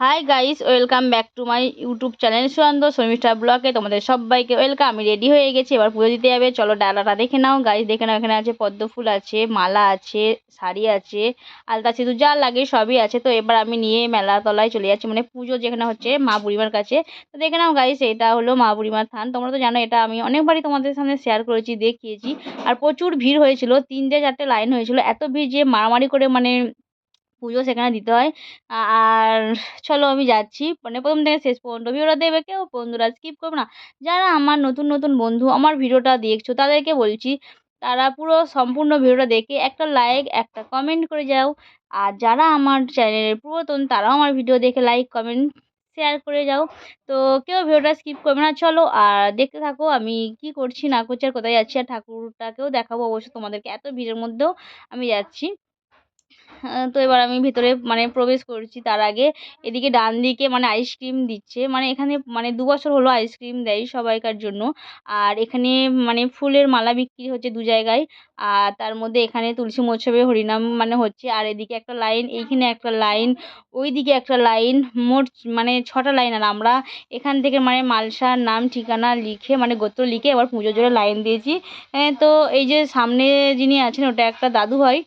Hi guys welcome back to my YouTube channel Suyanta Sharmistha ব্লগে তোমাদের সবাইকে welcome আমি রেডি হয়ে গেছি, এবার পুজো দিতে যাবে। চলো ডালাটা দেখে নাও। গাইস দেখে নাও, এখানে আছে পদ্ম ফুল আছে, মালা আছে, শাড়ি আছে, আলতা সিঁদুর যা লাগে সবই আছে। তো এবার আমি নিয়ে মেলা তলায় চলে যাচ্ছি মানে পুজো যেখানে হচ্ছে মা বুড়িমার কাছে। তো দেখে নাও গাইস এটা হলো মা বুড়িমার থান। তোমরা তো জানো, এটা আমি অনেকবারই তোমাদের সামনে শেয়ার করেছি, দেখিয়েছি। আর প্রচুর ভিড় হয়েছিল, তিনটে চারটে লাইন হয়েছিল। এত ভিড় যে মারামারি করে মানে পুজো সেখানে দিতে হয়। আর চলো আমি যাচ্ছি। মানে প্রথম থেকে শেষ পর্যন্ত। ভিডিওটা দেবে কেউ, বন্ধুরা স্কিপ করবে না। যারা আমার নতুন নতুন বন্ধু, আমার ভিডিওটা দেখছ, তাদেরকে বলছি, তারা পুরো সম্পূর্ণ ভিডিওটা দেখে একটা লাইক একটা কমেন্ট করে যাও। আর যারা আমার চ্যানেলের পুরাতন, তারাও আমার ভিডিও দেখে লাইক কমেন্ট শেয়ার করে যাও। তো কেউ ভিডিওটা স্কিপ করবে না। চলো, আর দেখতে থাকো, আমি কি করছি, না করছি, আর কোথায় যাচ্ছি, আর ঠাকুরটাকেও দেখাবো অবশ্য তোমাদেরকে। এত ভিড়ের মধ্যেও আমি যাচ্ছি। তো এবার আমি ভিতরে মানে প্রবেশ করছি তার আগে। এদিকে ডান দিকে মানে আইসক্রিম দিচ্ছে। মানে এখানে মানে দু বছর হলো আইসক্রিম দেয় সবাইকার জন্য। আর এখানে মানে ফুলের মালা বিক্রি হচ্ছে দু জায়গায়। আর তার মধ্যে এখানে তুলসী মহোৎসবে হরিনাম মানে হচ্ছে। আর এদিকে একটা লাইন, এইখানে একটা লাইন ওই দিকে একটা লাইন, মোট মানে ছটা লাইন। আর আমরা এখান থেকে মানে মালসার নাম, ঠিকানা লিখে মানে গোত্র লিখে এবার পুজো জোরে লাইন দিয়েছি। তো এই যে সামনে যিনি আছেন, ওটা একটা দাদু হয়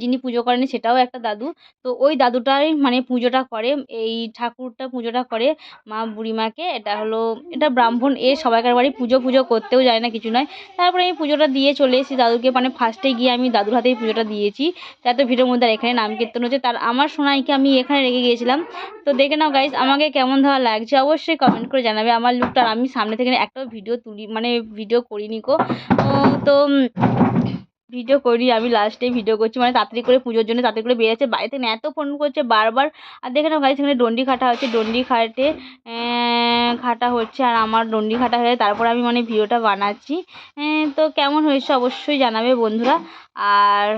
যিনি পুজো করেন সেটাও একটা দাদু। তো ওই দাদুটাই মানে পুজোটা করে, এই ঠাকুরটা পুজোটা করে মা বুড়িমাকে। এটা হলো, এটা ব্রাহ্মণ, এ সবাইকার বাড়ি পুজো পুজো করতেও যায় না, কিছু নয়। তারপরে আমি পুজোটা দিয়ে চলে এসেছি দাদুকে। মানে ফার্স্টে গিয়ে আমি দাদুর হাতেই পুজোটা দিয়েছি। এত ভিড়ের মধ্যে এখানে নাম কীর্তন হচ্ছে। তার আমার সোনাইকে আমি এখানে রেখে গিয়েছিলাম। তো দেখে নাও গাইজ আমাকে কেমন ধরা লাগছে? অবশ্যই কমেন্ট করে জানাবে আমার লুকটা আমি সামনে থেকে একটাও ভিডিও তুলি মানে ভিডিও করিনি কো তো ভিডিও করি, আমি লাস্টে ভিডিও করছি। মানে তাড়াতাড়ি করে পুজোর জন্য তাড়াতাড়ি করে বেরিয়েছে। বাড়ি থেকে এত ফোন করছে, বারবার। আর দেখে নাও ভাই সেখানে ডন্ডি খাটা হচ্ছে। ডন্ডি খাটে খাটা হচ্ছে আর আমার ডন্ডি খাটা হয়ে তারপর আমি মানে ভিডিওটা বানাচ্ছি। তো কেমন হয়েছে অবশ্যই জানাবে বন্ধুরা। আর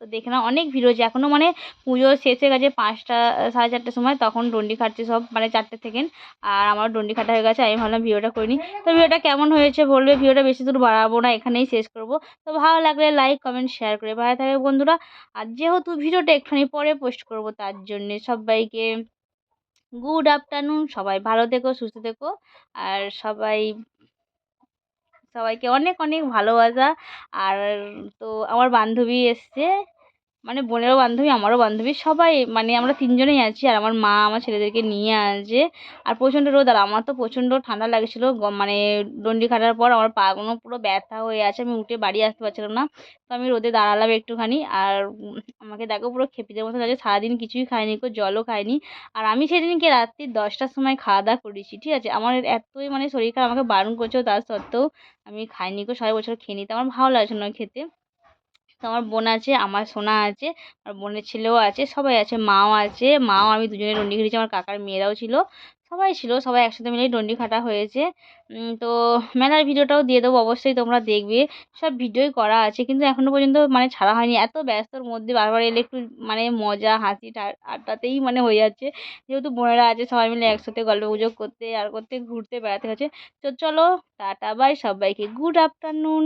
তো দেখে নাও অনেক ভিড় হয়েছে। এখনও মানে পুজো শেষ হয়ে গেছে পাঁচটা, সাড়ে চারটের সময়, তখন ডন্ডি খাটছে সব মানে চারটে থেকে। আর আমার ডন্ডি খাটা হয়ে গেছে, আমি ভাবলাম ভিডিওটা করিনি তো ভিডিওটা কেমন হয়েছে বলবে? ভিডিওটা বেশি দূর বাড়াবো না, এখানেই শেষ করব। তো ভালো লাগলে লাইক কমেন্ট শেয়ার করে ভালো থাকবে বন্ধুরা। আর যেহেতু ভিডিওটা একটুখানি পরে পোস্ট করব, তার জন্যে সবাইকে গুড আফটারনুন সবাই ভালো থেকো, সুস্থ থেকো। আর সবাই সবাইকে অনেক অনেক ভালোবাসা। আর তো আমার বান্ধবী এসছে। মানে বোনেরও বান্ধবী, আমারও বান্ধবী, সবাই মানে আমরা তিনজনেই আছি আর আমার মা আমার ছেলেদেরকে নিয়ে আসে আর প্রচণ্ড রোদ, আর আমার তো প্রচণ্ড ঠান্ডা লাগছিল। মানে ডন্ডি খাটার পর আমার পাগুলো পুরো ব্যথা হয়ে আছে, আমি উঠে বাড়ি আসতে পারছিলাম না। তো আমি রোদে দাঁড়ালাম একটুখানি আর আমাকে দেখো পুরো খেপিদের মতো লাগে সারাদিন কিছুই খাইনি কো জলও খাইনি। আর আমি সেদিনকে রাত্রি দশটার সময় খাওয়া দাওয়া করেছি, ঠিক আছে? আমার এতই মানে শরীর খারাপ, আমাকে বারণ করছেও তার সত্ত্বেও আমি খাইনি কো সবাই বছর খেয়ে নিতে। আমার ভালো লাগছে না খেতে। তো আমার বোন আছে, আমার সোনা আছে আর বোনের ছেলেও আছে, সবাই আছে, মাও আছে, মাও আমি দুজনে ডন্ডি খেলেছি আমার কাকার মেয়েরাও ছিল, সবাই ছিল, সবাই একসাথে মিলেই ডন্ডি খাটা হয়েছে। তো মেলার ভিডিওটাও দিয়ে দেবো, অবশ্যই তোমরা দেখবে, সব ভিডিওই করা আছে, কিন্তু এখনও পর্যন্ত মানে ছাড়া হয়নি, এত ব্যস্তর মধ্যে বারবার এলে একটু মানে মজা, হাসি আড্ডাতেই মানে হয়ে যাচ্ছে। যেহেতু বোনেরা আছে, সবাই মিলে একসাথে গল্প গুজব করতে আর করতে ঘুরতে বেড়াতে হচ্ছে, তো চলো, টাটা বাই সবাইকে গুড আফটারনুন